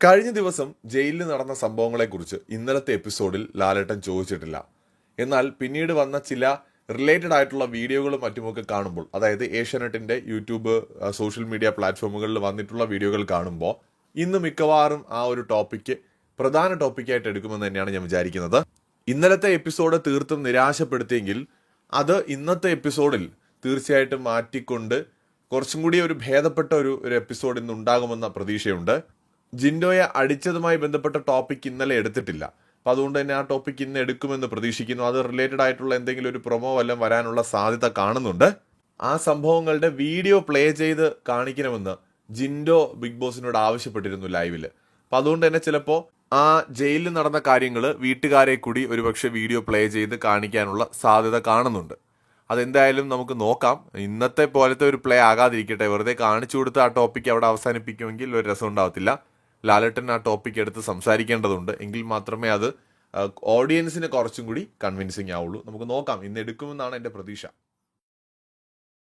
കഴിഞ്ഞ ദിവസം ജയിലിൽ നടന്ന സംഭവങ്ങളെക്കുറിച്ച് ഇന്നലത്തെ എപ്പിസോഡിൽ ലാലേട്ടൻ ചോദിച്ചിട്ടില്ല. എന്നാൽ പിന്നീട് വന്ന ചില റിലേറ്റഡ് ആയിട്ടുള്ള വീഡിയോകളും മറ്റുമൊക്കെ കാണുമ്പോൾ അതായത് ഏഷ്യാനെറ്റിന്റെ യൂട്യൂബ് സോഷ്യൽ മീഡിയ പ്ലാറ്റ്ഫോമുകളിൽ വന്നിട്ടുള്ള വീഡിയോകൾ കാണുമ്പോൾ ഇന്ന് മിക്കവാറും ആ ഒരു ടോപ്പിക്ക് പ്രധാന ടോപ്പിക്കായിട്ട് എടുക്കുമെന്ന് തന്നെയാണ് ഞാൻ വിചാരിക്കുന്നത്. ഇന്നലത്തെ എപ്പിസോഡ് തീർത്തും നിരാശപ്പെടുത്തിയെങ്കിൽ അത് ഇന്നത്തെ എപ്പിസോഡിൽ തീർച്ചയായിട്ടും മാറ്റിക്കൊണ്ട് കുറച്ചും കൂടി ഒരു ഭേദപ്പെട്ട ഒരു ഒരു എപ്പിസോഡ് ഇന്ന് ഉണ്ടാകുമെന്ന പ്രതീക്ഷയുണ്ട്. ജിൻഡോയെ അടിച്ചതുമായി ബന്ധപ്പെട്ട ടോപ്പിക് ഇന്നലെ എടുത്തിട്ടില്ല. അപ്പോൾ അതുകൊണ്ട് തന്നെ ആ ടോപ്പിക് ഇന്ന് എടുക്കുമെന്ന് പ്രതീക്ഷിക്കുന്നു. അത് റിലേറ്റഡ് ആയിട്ടുള്ള എന്തെങ്കിലും ഒരു പ്രൊമോ വല്ലതും വരാനുള്ള സാധ്യത കാണുന്നുണ്ട്. ആ സംഭവങ്ങളുടെ വീഡിയോ പ്ലേ ചെയ്ത് കാണിക്കണമെന്ന് ജിൻഡോ ബിഗ് ബോസിനോട് ആവശ്യപ്പെട്ടിരുന്നു ലൈവിൽ അപ്പൊ അതുകൊണ്ട് തന്നെ ചിലപ്പോൾ ആ ജയിലിൽ നടന്ന കാര്യങ്ങൾ വീട്ടുകാരെ കൂടി ഒരുപക്ഷെ വീഡിയോ പ്ലേ ചെയ്ത് കാണിക്കാനുള്ള സാധ്യത കാണുന്നുണ്ട്. അതെന്തായാലും നമുക്ക് നോക്കാം. ഇന്നത്തെ പോലത്തെ ഒരു പ്ലേ ആകാതിരിക്കട്ടെ. വെറുതെ കാണിച്ചു കൊടുത്ത് ആ ടോപ്പിക് അവിടെ അവസാനിപ്പിക്കുമെങ്കിൽ ഒരു രസം ഉണ്ടാവത്തില്ല. ലാലേട്ടൻ ആ ടോപ്പിക് എടുത്ത് സംസാരിക്കേണ്ടതുണ്ട്. എങ്കിൽ മാത്രമേ അത് ഓഡിയൻസിന് കുറച്ചും കൂടി കൺവിൻസിങ് ആവുള്ളൂ. നമുക്ക് നോക്കാം ഇന്ന് എടുക്കുമെന്നാണ് എന്റെ പ്രതീക്ഷ.